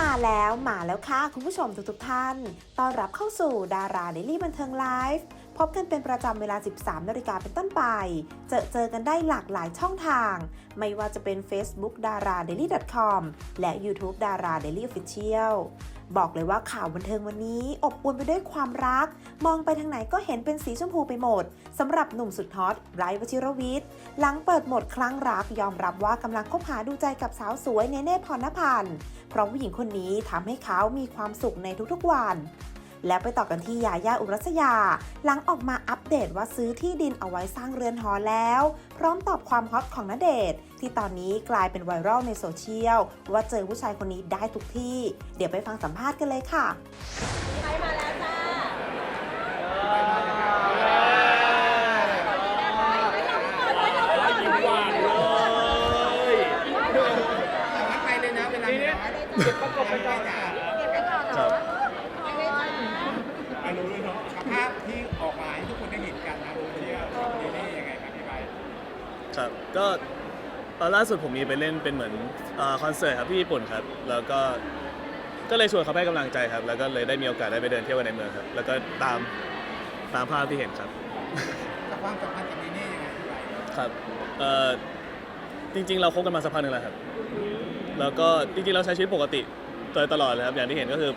มาแล้วมาแล้วค่ะ คุณผู้ชมทุกๆท่าน ต้อนรับเข้าสู่ดาราเดลี่บันเทิงไลฟ์ พบกันเป็นประจำเวลา 13นาฬิกาเป็นต้นไป เจอเจอกันได้หลากหลายช่องทาง ไม่ว่าจะเป็น Facebook d a r a d a i l y c o m และ YouTube d a r a d a i l y Official บอกเลยว่าข่าวบันเทิงวันนี้ อบอวลไปด้วยความรัก มองไปทางไหนก็เห็นเป็นสีชมพูไปหมดสำหรับหนุ่มสุดฮอตไบรท์วชิรวิทย์หลังเปิดหมดครั้งรักยอมรับว่ากำลังคบหาดูใจกับสาวสวยเนเน่พรณพันธ์เพราะผู้หญิงคนนี้ทำให้เขามีความสุขในทุกๆวัน แล้วไปต่อกันที่ยาย่าอุรัสยา หลังออกมาอัปเดตว่าซื้อที่ดินเอาไว้สร้างเรือนหอแล้ว พร้อมตอบความฮอตของณเดชที่ตอนนี้กลายเป็นไวรัลในโซเชียล ว่าเจอผู้ชายคนนี้ได้ทุกที่ เดี๋ยวไปฟังสัมภาษณ์กันเลยค่ะ ยิ้มหวานเลย สามารถไปเลยนะเวลาน้อย เก็บประกบไปก่อน จ้ะ ครับ อะรู้เลยเนาะภาพที่ออกมาให้ทุกคน ได้เห็นกันนะโซเชียลกับนี่นี่ยังไงครับพี่ใบครับ ก็ตอนล่าสุดผมมีไปเล่นเป็นเหมือนอาคอนเสิร์ตครับที่ญี่ปุ่นครับ แล้วก็ก็เลยชวนเขาไปให้กำลังใจครับ แล้วก็เลยได้มีโอกาสได้ไปเดินเที่ยวกันในเมืองครับ แล้วก็ตามตามภาพที่เห็นครับ กับความสัมพันธ์กับนี่นี่ยังไงพี่ใบครับเอ่อจริง ๆ เราคบกันมาสักพักหนึ่งแล้วครับ แล้วก็จริงๆเราใช้ชีวิตปกติโดยตลอดเลยครับ อย่างที่เห็นก็คือ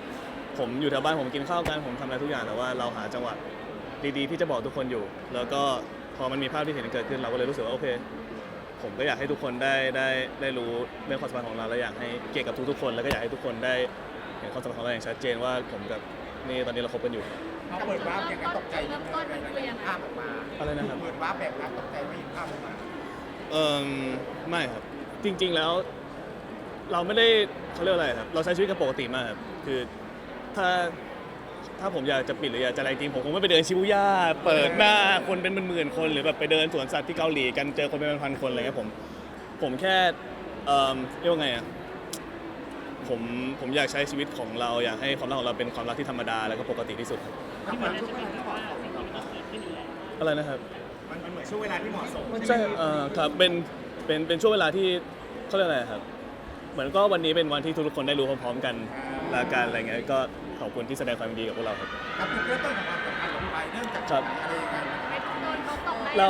ผมอยู่แถวบ้านผมกินข้าวกันผมทำอะไรทุกอย่างแต่ว่าเราหาจังหวะ ดีๆ ที่จะบอกทุกคนอยู่ แล้วก็พอมันมีภาพที่เห็นเกิดขึ้นเราก็เลยรู้สึกว่าโอเค ผมก็อยากให้ทุกคนได้ได้ได้รู้เรื่องความสัมพันธ์ของเราและอยากให้เกียรติกับทุกๆคน แล้วก็อยากให้ทุกคนได้เห็นความสัมพันธ์ของเราอย่างชัดเจนว่าผมกับนี่ตอนนี้เราคบกันอยู่เขาเปิดวาร์ปอย่างนั้นตกใจนิดนึงเวลาเห็นภาพออกมาอะไรนะครับ เปิดวาร์ปแบบนั้นตกใจไม่เห็นภาพออกมาเอ่มไม่ครับ จริง ๆ แล้ว เราไม่ได้เขาเรียกว่าอะไรครับ เราใช้ชีวิตกันปกติมากครับ คือถ้า ถ้าผมอยากจะปิดหรืออยากจะอะไรจริงผมคงไม่ไปเดินชิบูย่าเปิดหน้าคนเป็นหมื่นๆคนหรือแบบไปเดินสวนสัตว์ที่เกาหลีกันเจอคนเป็นพันๆคนอะไรเงี้ยผมผมแค่เอ่มเรียกว่าไงอะผมผมอยากใช้ชีวิตของเราอยากให้ความรักของเราเป็นความรักที่ธรรมดาแล้วก็ปกติที่สุดครับมันเหมือนช่วงเวลาที่เหมาะสมอะไรนะครับ มันมันเหมือนช่วงเวลาที่เหมาะสมใช่เอ่อครับเป็น เป็น เป็นช่วงเวลาที่เขาเรียกอะไรครับ เหมือนก็วันนี้เป็นวันที่ทุกๆคนได้รู้พร้อมๆกันละกันอะไรเงี้ย ก็ ขอบคุณที่แสดงความยินดีกับพวกเราครับ กับจุดเริ่มต้นของความสัมพันธ์ของพี่ใบเริ่มจากครับอะไรยังไงนะเรา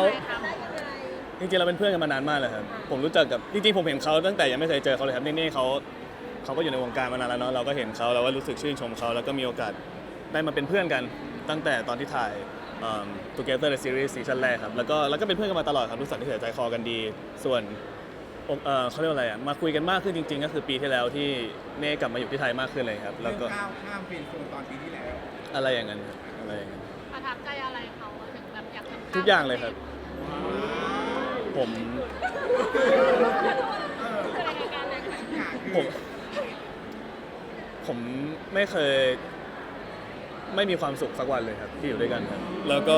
จริงๆเราเป็นเพื่อนกันมานานมากเลยครับ ผมรู้จักกับจริงๆผมเห็นเขาตั้งแต่ยังไม่เคยเจอเขาเลยครับนี่ๆเขาเขาก็อยู่ในวงการมานานแล้วเนาะเราก็เห็นเขาเราก็รู้สึกชื่นชมเขาแล้วก็มีโอกาสได้มาเป็นเพื่อนกันตั้งแต่ตอนที่ถ่ายเอิ่ม Together the Series ซีซั่นแรกครับแล้วก็แล้วก็เป็นเพื่อนกันมาตลอดครับรู้สึกที่เสียใจคอกันดี ส่วน เอ่อเขาเรียกว่าอะไรอะมาคุยกันมากขึ้นจริง ๆ ก็คือปีที่แล้วที่เน่กลับมาอยู่ที่ไทยมากขึ้นเลยครับ แล้วก็เรื่องก้าวข้ามเป็นโซนตอนปีที่แล้ว อะไรอย่างนั้นครับอะไรอย่างนั้นประทับใจอะไรเขาอะถึงแบบอยากทำทุกอย่างเลยครับ ผมอะไรในการเลยค่ะอย่างคือผมผมไม่เคย ไม่มีความสุขสักวันเลยครับที่อยู่ด้วยกันครับ แล้วก็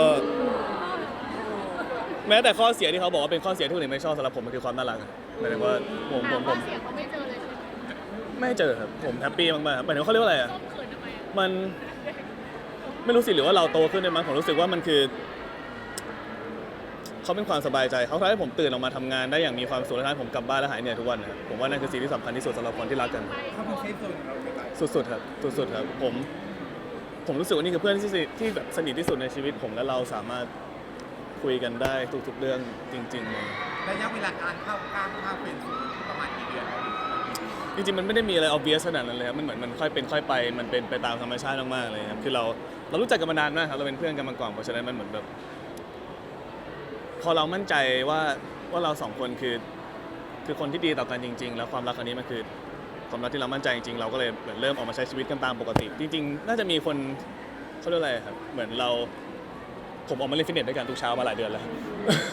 แม้แต่ข้อเสียที่เขาบอกว่าเป็นข้อเสียที่คนอื่นไม่ชอบสำหรับผมมันคือความน่ารักครับ หมายถึงว่าผมผถามมผว่ามเสียงเขาไม่เจอเลยใช่ไหมไม่เจอครับผมแฮปปี้มากๆครับหมายถึงว่าเขาเรียกว่าอะไรอะ ส้มเขินทำไมอะมันไม่รู้สิหรือว่าเราโตขึ้นด้วยมั้งผมรู้สึกว่ามันคือ เขาเป็นความสบายใจเขาทำให้ผมตื่นออกมาทำงานได้อย่างมีความสุขและทำให้ผมกลับบ้านและหายเหนื่อยทุกวันนะครับผมว่านั่นคือสิ่งที่สำคัญที่สุดสำหรับคนที่รักกันเขาเป็นเซฟโซนของเราไปไปสุดๆครับสุดๆครับผมผมรู้สึกว่านี่คือเพื่อนที่สนิทที่แบบสนิทที่สุดในชีวิตผมและเราสามารถคุยกันได้ทุกๆเรื่องจริงๆเลย ระยะเวลาการเข้าก้าวข้ามเป็นโซนประมาณกี่เดือนครับจริงๆมันไม่ได้มีอะไร obvious ขนาดนั้นเลยครับมันเหมือนมันค่อยเป็นค่อยไป มันเป็นไปตามธรรมชาติมากๆเลยครับคือเราเรารู้จักกันมานานมากครับเราเป็นเพื่อนกันมาก่อนเพราะฉะนั้นมันเหมือนแบบ พอเรามั่นใจว่าว่าเราสองคนคือ คือคนที่ดีต่อกันจริง ๆ แล้วความรักครั้งนี้มันคือความรักที่เรามั่นใจจริงๆเราก็เลยเหมือนเริ่มออกมาใช้ชีวิตกันตามปกติ จริง ๆ น่าจะมีคนเขาเรียกอะไรครับเหมือนเราผมออกมาเล่นฟิตเนสด้วยกันทุกเช้ามาหลายเดือนแล้ว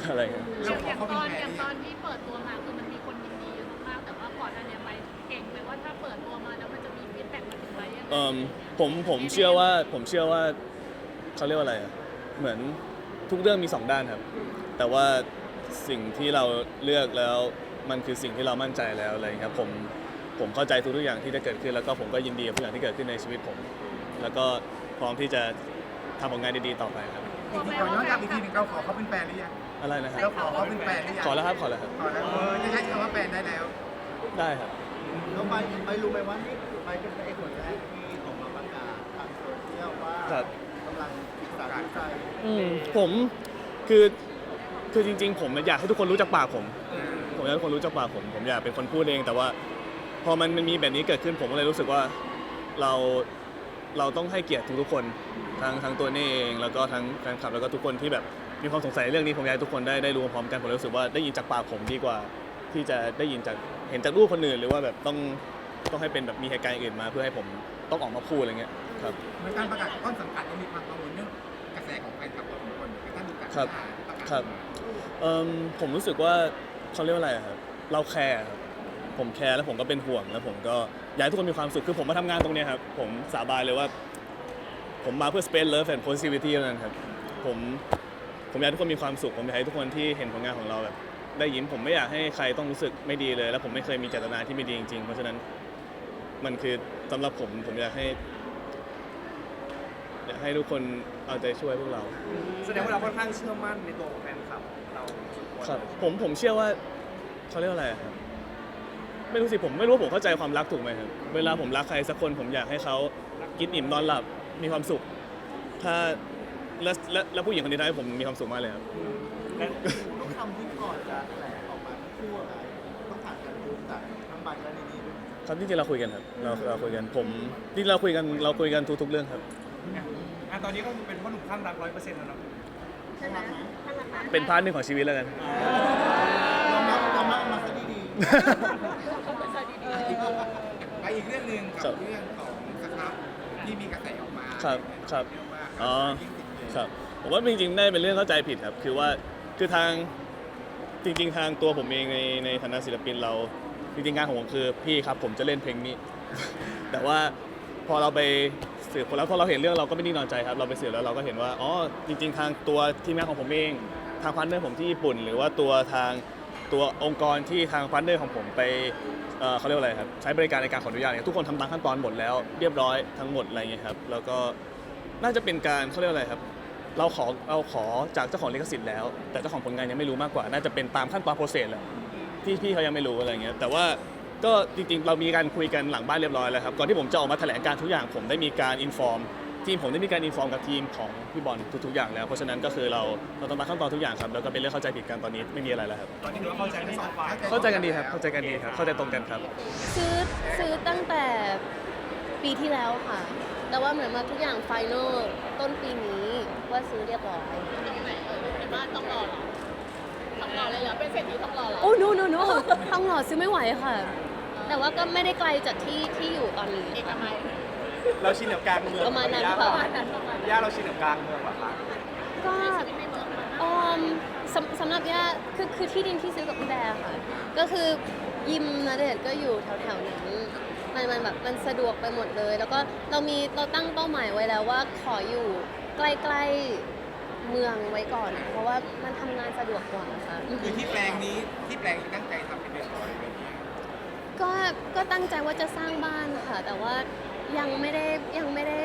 อะไรอย่างเงี้ยอย่างอย่างตอนอย่างตอนที่เปิดตัวมาคือมันมีคนยินดีเยอะมากๆแต่ว่าก่อนหน้านี้ไปเก่งไปว่าถ้าเปิดตัวมาแล้วมันจะมีฟีดแบ็กมาถึงไปยังไงเอิ่มผมผมเชื่อว่าผมเชื่อว่าเขาเรียกว่าอะไรอะเหมือนทุกเรื่องมีสองด้านครับ แต่ว่าสิ่งที่เราเลือกแล้วมันคือสิ่งที่เรามั่นใจแล้วอะไรอย่างเงี้ยครับผมผมเข้าใจทุกๆอย่างที่จะเกิดขึ้น แล้วก็ผมก็ยินดีกับทุกอย่างที่เกิดขึ้นในชีวิตผม แล้วก็พร้อมที่จะทำผลงานดีๆต่อไปครับ อีกทีขอย้อนกลับอีกทีหนึงเราขอเขาเป็นแฟนหรือยังอะไรนะครับเราขอเขาเป็นแฟนหรือยังขอแล้วครับขอแล้วครับขอแล้วเออจะใช้คำว่าแฟนได้แล้วได้ครับเแล้วไปไปรู้ไหมว่านี่ไปเป็นพระเอกคนแรกที่ออกมาประกาศทางโซเชียลว่าครับ กำลังศึกษาดูใจอืมผมคือคือจริง ๆ ผมอยากให้ทุกคนรู้จักปากผม ผมอยากให้ทุกคนรู้จักปากผม ผมอยากเป็นคนพูดเอง แต่ว่า พอมันมันมีแบบนี้เกิดขึ้นผมก็เลยรู้สึกว่า เรา เราต้องให้เกียรติทุกๆคนทั้งทั้งตัวนี่เอง แล้วก็ทั้งแฟนคลับแล้วก็ทุกคนที่แบบมีความสงสัยเรื่องนี้ผมอยากให้ทุกคนได้ได้รู้พร้อมกันผมเลยรู้สึกว่าได้ยินจากปากผมดีกว่า ที่จะได้ยินจากเห็นจากรูปคนอื่นหรือว่าแบบต้องต้องให้เป็นแบบมีเหตุการณ์อื่นมา เพื่อให้ผมต้องออกมาพูดอะไรเงี้ยครับ เหมือนการประกาศต้นสังกัดยังมีความกังวลเรื่องกระแสของแฟนคลับเราทุกคนคือท่านดูการครับประกาศ ครับ เอิ่มผมรู้สึกว่าเขาเรียกว่าอะไรอะครับ เราแคร์ครับ ผมแคร์แล้วผมก็เป็นห่วงแล้วผมก็อยากให้ทุกคนมีความสุขคือผมมาทำงานตรงเนี้ยครับผมสาบานเลยว่า ผมมาเพื่อ space love and positivity เท่านั้นครับผมผมอยากให้ทุกคนมีความสุขผมอยากให้ทุกคนที่เห็นผลงานของเราแบบ ได้ยิ้มผมไม่อยากให้ใครต้องรู้สึกไม่ดีเลย แล้วผมไม่เคยมีเจตนาที่ไม่ดีจริงๆเพราะฉะนั้นมันคือสำหรับผมผมอยากให้อยากให้ทุกคนเอาใจช่วยพวกเรา แสดงว่าเราค่อนข้างเชื่อมั่นในตัวของแฟนคลับเราครับผมผมเชื่อว่าเขาเรียกว่าอะไรอะครับ ไม่รู้สิผมไม่รู้ว่าผมเข้าใจความรักถูกไหมครับเวลาผมรักใครสักคนผมอยากให้เขากินอิ่มนอนหลับมีความสุข ถ้าและและและผู้หญิงคนนี้ทำให้ผมมีความสุขมากเลยครับ ทุกคำที่ก่อนจะแถลงออกมาทั้งคู่อะไรต้องผ่านการดูจากทั้งใบและในนี้ด้วยครับจริงๆเราคุยกันครับเราเราคุยกันผมจริงๆเราคุยกันเราคุยกันทุกๆเรื่องครับ อะตอนนี้ก็เป็นพ่อหนุ่มข้างรักร้อยเปอร์เซ็นต์แล้วเนาะใช่ไหมข้างหลังนะเป็นพาร์ทหนึ่งของชีวิตแล้วกัน ยอมรับยอมรับมาซะดีไปอีกเรื่องห นึ่งครักับบเรื่องของสครับที่มีกระแสออกมาครับครับเรียกว่าอ๋อยิ่งติดเลยครับผมว่าจริงๆได้เป็นเรื่องเข้าใจผิดครับ คือว่าคือทางจริง ๆ ทางตัวผมเองในในฐานะศิลปินเราจริงๆงานของผมคือพี่ครับผมจะเล่นเพลงนี้ แต่ว่าพอเราไปสืบแล้วพอเราเห็นเรื่องเราก็ไม่นิ่งนอนใจครับ เราไปสืบแล้วเราก็เห็นว่าอ๋อจริง ๆ ทางตัวทีมงานของผมเอง ทางพาร์ทเนอร์ผมที่ญี่ปุ่น หรือว่าตัวทาง ตัวองค์กรที่ทางพาร์ทเนอร์ของผมไปเอ่อเขาเรียกว่าอะไรครับใช้บริการในการขออนุญาตเนี่ยทุกคนทำตามขั้นตอนหมดแล้วเรียบร้อยทั้งหมดอะไรเงี้ยครับแล้วก็น่าจะเป็นการเขาเรียกว่าอะไรครับ เราขอเราขอจากเจ้าของลิขสิทธิ์แล้ว แต่เจ้าของผลงานยังไม่รู้มากกว่า น่าจะเป็นตามขั้นตอนโปรเซสแหละที่พี่เขายังไม่รู้อะไรเงี้ยแต่ว่าก็จริงๆ เรามีการคุยกันหลังบ้านเรียบร้อยแล้วครับก่อนที่ผมจะออกมาแถลงการทุกอย่างผมได้มีการอินฟอร์ม ทีมผมได้มีการอินฟอร์มกับทีมของพี่บอลทุกๆอย่างแล้ว เพราะฉะนั้นก็คือเราเราต้องมาขั้นตอนทุกอย่างครับแล้วก็เป็นเรื่องเข้าใจผิดกันตอนนี้ไม่มีอะไรแล้วครับตอนนี้เราเข้าใจทั้งสองฝ่ายเข้าใจกันดีครับเข้าใจกันดีครับเข้าใจตรงกันครับ ซื้อซื้อตั้งแต่ปีที่แล้วค่ะ แต่ว่าเหมือนมาทุกอย่างไฟนอลต้นปีนี้ว่าซื้อเรียบร้อยที่ไหนเออในบ้านต้องรอเหรอต้องรอเลยเหรอ เป็นเศรษฐีต้องรอเหรอโอ้ no no no ทองหล่อซื้อไม่ไหวค่ะ แต่ว่าก็ไม่ได้ไกลจากที่ที่อยู่ตอนนี้เอกมัย เราชินกับกลางเมืองประมาณนั้นย่ค่ะบ้านนั้นประมาณนั้นย่าเราชินกับกลางเมืองเหรอคะก็ชีวิตในเมืองมันออมสำสำหรับย่าคือคือที่ดินที่ซื้อกับพี่แบร์ค่ะ ก็คือยิมนาเดชน์ก็อยู่แถวๆนั้นมันมันแบบมันสะดวกไปหมดเลย แล้วก็เรามีเราตั้งเป้าหมายไว้แล้วว่าขออยู่ใกล้ๆเมืองไว้ก่อน เพราะว่ามันทำงานสะดวกกว่าค่ะ คือที่แปลงนี้ที่แปลงนี้ตั้งใจทำเป็นเดือนร้อยอะไรอย่างเงี้ยก็ก็ตั้งใจว่าจะสร้างบ้านค่ะ แต่ว่า ยังไม่ได้ยังไม่ได้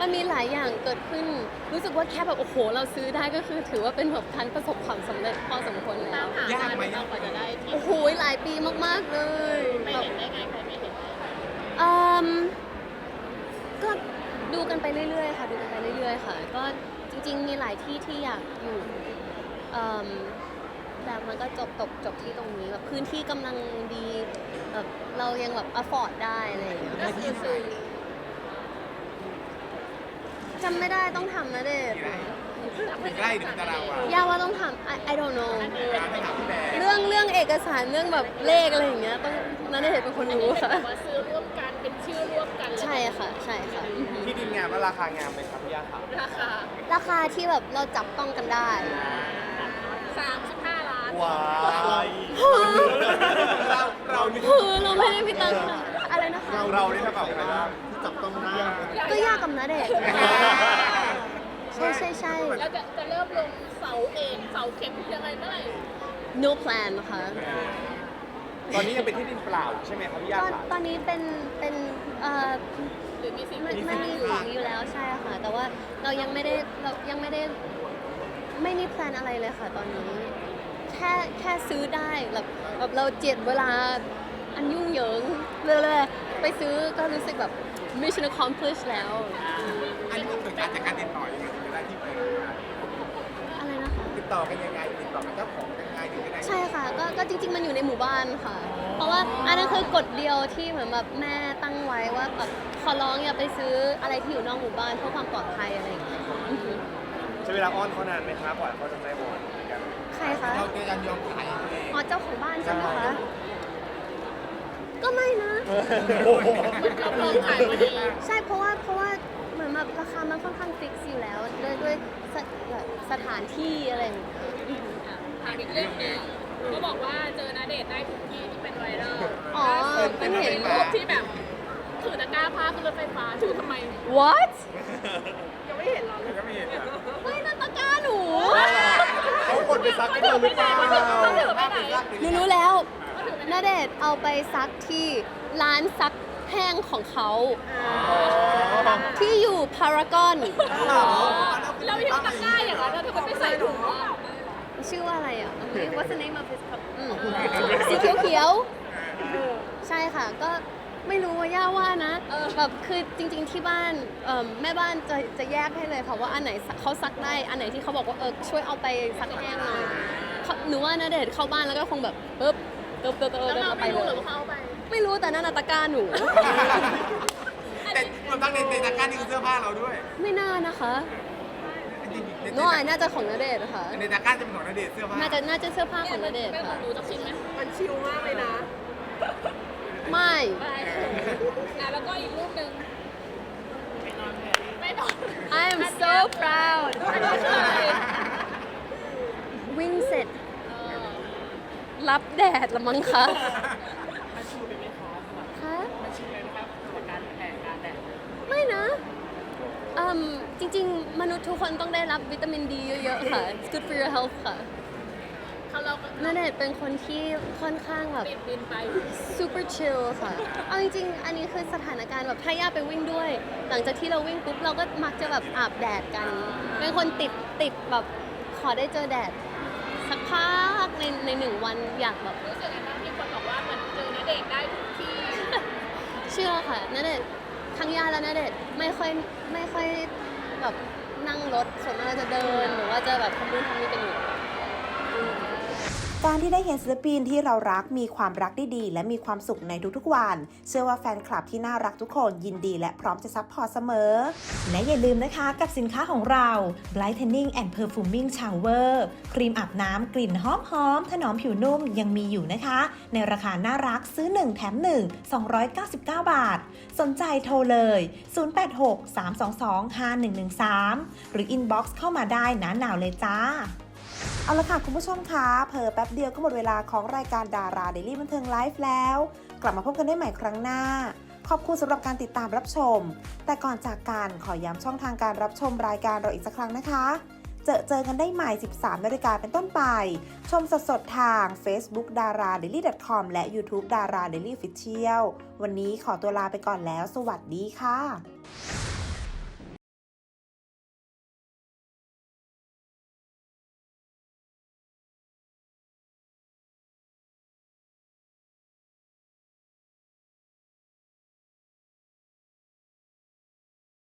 มันมีหลายอย่างเกิดขึ้น รู้สึกว่าแค่แบบโอ้โห เราซื้อได้ก็คือถือว่าเป็นแบบการประสบความสำเร็จพอสมควรแล้ตาวมหางานเรากว่าจะได้ที่โอ้โหหลายปีมากๆเลยไม่แบบเห็นได้ไงใครไม่เห็นได้ไงเอิ่มก็ดูกันไปเรื่อยๆค่ะ ดูกันไปเรื่อยๆค่ะ ก็จริงๆมีหลายที่ที่อยากอยู่เอิ่มแต่มันก็จบตกจบที่ตรงนี้แบบพื้นที่กำลังดีแบบ เรายังแบบ afford ได้อะไรอย่างเงี้ยก็คือซื้อจำไม่ได้ต้องทำนะเด็กมีใกล้ถึงตารางวาย่าว่าต้องทำ I, I don't know การไม่ถามพี่แบร์เรื่องเรื่องเอกสารเรื่องแบบเลขอะไรอย่างเงี้ยต้องนันเดชน์เป็นคนรู้ค่ะว่าซื้อร่วมกันเป็นชื่อร่วมกันใช่ค่ะใช่ค่ะอือหือที่ดินงามและราคางามไหมครับพี่ย่าครับราคาราคาที่แบบเราจับต้องกันได้35ล้านว้ายเราเรานี่ คือเราไม่ได้พิจารณาอะไรนะคะ เรานี่เท่ากับใครบ้างๆที่จับต้องได้ก็ยากกับนาเดชน์ใช่ใช่ใช่แล้วจะจะเริ่มลงเสาเองเสาเข็มยังไงเมื่อไหร่ no plan ค่ะตอนนี้ยังเป็นที่ดินเปล่าใช่ไหมครับพี่ย่าก็ครับตอนนี้เป็นเป็นเอ่อหรือมีสิ่งมันมันมีของอยู่แล้วใช่ค่ะ แต่ว่าเรายังไม่ได้เรายังไม่ได้ไม่มีแพลนอะไรเลยค่ะตอนนี้ แค่แค่ซื้อได้แบบแบบเราเจ็ดเวลา อันยุ่งเหยิงเลยๆไปซื้อก็รู้สึกแบบ mission accomplished แล้ว อันนี้มันเกิดการจากการติดต่อยังไงถึงจะได้ที่ไปอะไรนะคะ ติดต่อกันยังไงติดต่อกับเจ้าของยังไงถึงจะได้ใช่ค่ะก็ก็จริง ๆ มันอยู่ในหมู่บ้านค่ะ เพราะว่าอันนั้นคือกฎเดียวที่เหมือนแบบแม่ตั้งไว้ว่าแบบขอร้องอย่าไปซื้ออะไรที่อยู่นอกหมู่บ้านเพื่อความปลอดภัยอะไรอย่างเงี้ยอือฮึใช้เวลาอ้อนเขานานไหมครับกว่าเขาจะได้บอกกัน ใครคะเราจะยันยอมขายเองอ๋อเจ้าของบ้านใช่ไหมคะ ก็ไม่นะเราลองขายพอดีใช่เพราะว่าเพราะว่าเหมือนแบบราคามันค่อนข้างฟิกซ์อยู่แล้ว ด้วยด้วยสถแบบสถานที่อะไรอย่างเงี้ยอือฮึถามอีกเรื่องหนึงก็บอกว่าเจอนาเดชน์ได้ทุกที่ที่เป็นไวรัลอ๋อล่าสุดเพิ่งเห็น รูปที่แบบถือตะกร้าผ้าขึ้นรถไฟฟ้าถือทำไม what ยังไม่เห็นเหรอก็ไม่เห็นอะไม่นั่นตะกร้าหนู เขาคนไปซักเขาให้ถืเราอหไปรือไหเปนล่าเขาถือไปไหน หนูรู้แล้ว ณเดชน์เอาไปซักที่ร้านซักแห้งของเขาที่อยู่พารากอน เราอยู่ตะกร้าอย่างนั้นแล้วทำไมไม่ใส่ถุงอะชื่อว่าอะไรอะ What's the name of his cup อืมสีเขียวๆใช่ค่ะก็ไม่รู้ว่าย่าว่านะแบบคือจริง ๆที่บ้านเอิ่มแม่บ้านจะจะแยกให้เลยค่ะว่าอันไหนเขาซักได้อันไหนที่เขาบอกว่าเออช่วยเอาไปซักแห้งหน่อยเขาหนูว่านะเดชน์เข้าบ้านแล้วก็คงแบบปึ๊บ ปึ๊บปึ๊บปึ๊บแล้วเดินเราเอาไปไม่เลรู้หรือยว่าเขาเอาไป ไม่รู้แต่นั่นนะตะกร้าหนู แต่มันตั้งในในตะกร้านี่คือเสื้อผ้าเราด้วยไม่น่านะคะจริงๆในน้อยน่าจะของนเดชน์ค่ะ ในตะกร้าจะเป็นของนเดชน์เสื้อผ้าน่าจะน่าจะเสื้อผ้าของนเดชน์เป็นขอค่ะ งหนูสักชิ้นไหมมันชิลมากเลยนะ ไม่ ไปอะแล้วก็อีกรูปหนึ่งไม่นอน I am so proud อันนี้คืออะไร วิ่งเสร็จเออ รับแดดละมั้งคะคะไม่นะอืมจริง ๆ มนุษย์ทุกคนต้องได้รับวิตามินดีเยอะๆค่ะ It's good for your health ค่ะเขาเรานาเดชน์เป็นคนที่ค่อนข้างแบบบินบินไป super chill ค่ะ เอาจริงๆ อันนี้คือสถานการณ์แบบถ้าย่าไปวิ่งด้วย หลังจากที่เราวิ่งปุ๊บเราก็มักจะแบบอาบแดดกัน เป็นคนติดติดแบบขอได้เจอแดด สักพักในในหนึ่งวันอยากแบบรู้สึกไงบ้างมีคนบอกว่าเหมือนเจอณเดชน์ได้ทุกที่เชื่อค่ะนาเดชน์ทั้งย่าและนาเดชน์ไม่ค่อยไม่ค่อยแบบนั่งรถส่วนมากเราจะเดินหรือว่าจะแบบทำนู่นทำนี่กันอยู่ การที่ได้เห็นศิลปินที่เรารักมีความรักได้ดี และมีความสุขในทุกๆวัน เชื่อว่าแฟนคลับที่น่ารักทุกคนยินดีและพร้อมจะซัพพอร์ตเสมอ และอย่าลืมนะคะกับสินค้าของเรา Brightening and Perfuming Shower ครีมอาบน้ำกลิ่นหอมๆถนอมผิวนุ่มยังมีอยู่นะคะ ในราคาน่ารักซื้อ 1 แถม 1 299 บาท สนใจโทรเลย 086-322-5113 หรือ inbox เข้ามาได้นะหนาวเลยจ้า เอาละค่ะคุณผู้ชมคะเผลอแป๊บเดียวก็หมดเวลาของรายการดาราเดลี่บันเทิงไลฟ์แล้ว กลับมาพบกันได้ใหม่ครั้งหน้า ขอบคุณสำหรับการติดตามรับชม แต่ก่อนจากการขอย้ำช่องทางการรับชมรายการเราอีกสักครั้งนะคะ เจอเจอกันได้ใหม่ 13นาฬิกาเป็นต้นไป ชมสดๆทาง Facebook d a r a d a i l y c o m และ YouTube d a r a Daily Official วันนี้ขอตัวลาไปก่อนแล้ว สวัสดีค่ะ